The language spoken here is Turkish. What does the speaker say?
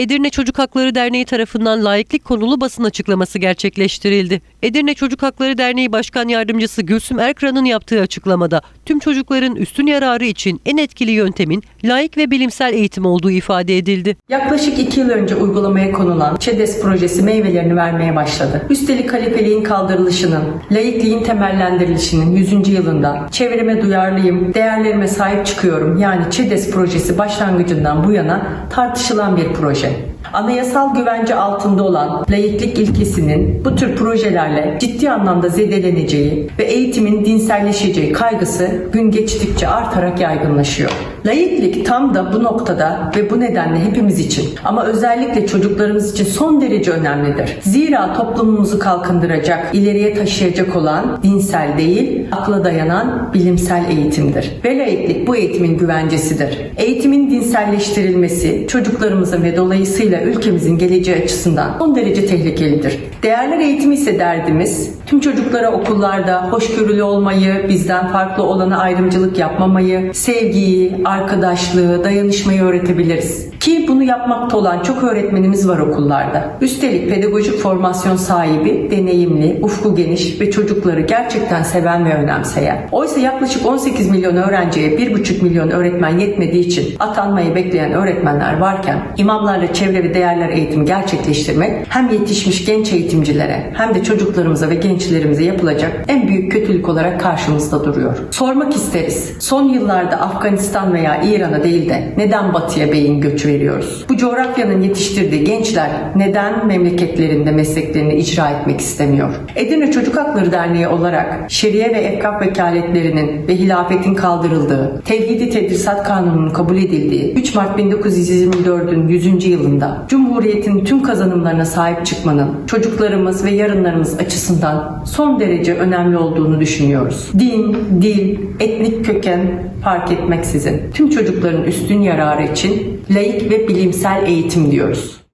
Edirne Çocuk Hakları Derneği tarafından laiklik konulu basın açıklaması gerçekleştirildi. Edirne Çocuk Hakları Derneği Başkan Yardımcısı Gülsüm Erkran'ın yaptığı açıklamada tüm çocukların üstün yararı için en etkili yöntemin laik ve bilimsel eğitim olduğu ifade edildi. Yaklaşık iki yıl önce uygulamaya konulan ÇEDES projesi meyvelerini vermeye başladı. Üstelik halifeliğin kaldırılışının, laikliğin temellendirilişinin 100. yılında çevreme duyarlıyım, değerlerime sahip çıkıyorum yani ÇEDES projesi başlangıcından bu yana tartışılan bir proje. Anayasal güvence altında olan laiklik ilkesinin bu tür projelerle ciddi anlamda zedeleneceği ve eğitimin dinselleşeceği kaygısı gün geçtikçe artarak yaygınlaşıyor. Laiklik tam da bu noktada ve bu nedenle hepimiz için ama özellikle çocuklarımız için son derece önemlidir. Zira toplumumuzu kalkındıracak, ileriye taşıyacak olan dinsel değil, akla dayanan bilimsel eğitimdir. Ve laiklik bu eğitimin güvencesidir. Eğitimin dinselleştirilmesi çocuklarımızın ve dolayısıyla ülkemizin geleceği açısından son derece tehlikelidir. Değerler eğitimi ise derdimiz tüm çocuklara okullarda hoşgörülü olmayı, bizden farklı olana ayrımcılık yapmamayı, sevgiyi, arkadaşlığı, dayanışmayı öğretebiliriz. Ki bunu yapmakta olan çok öğretmenimiz var okullarda. Üstelik pedagojik formasyon sahibi, deneyimli, ufku geniş ve çocukları gerçekten seven ve önemseyen. Oysa yaklaşık 18 milyon öğrenciye 1,5 milyon öğretmen yetmediği için atanmayı bekleyen öğretmenler varken imamlarla çevre ve değerler eğitimi gerçekleştirmek hem yetişmiş genç eğitimcilere hem de çocuklarımıza ve gençlerimize yapılacak en büyük kötülük olarak karşımızda duruyor. Sormak isteriz. Son yıllarda Afganistan veya İran'a değil de neden batıya beyin göçü veriyoruz? Bu coğrafyanın yetiştirdiği gençler neden memleketlerinde mesleklerini icra etmek istemiyor? Edirne Çocuk Hakları Derneği olarak şeriye ve efkaf vekaletlerinin ve hilafetin kaldırıldığı, Tevhidi Tedrisat Kanunu'nun kabul edildiği 3 Mart 1924'ün 100. yılında Cumhuriyet'in tüm kazanımlarına sahip çıkmanın çocuklarımız ve yarınlarımız açısından son derece önemli olduğunu düşünüyoruz. Din, dil, etnik köken fark etmeksizin tüm çocukların üstün yararı için laik ve bilimsel eğitim diyoruz.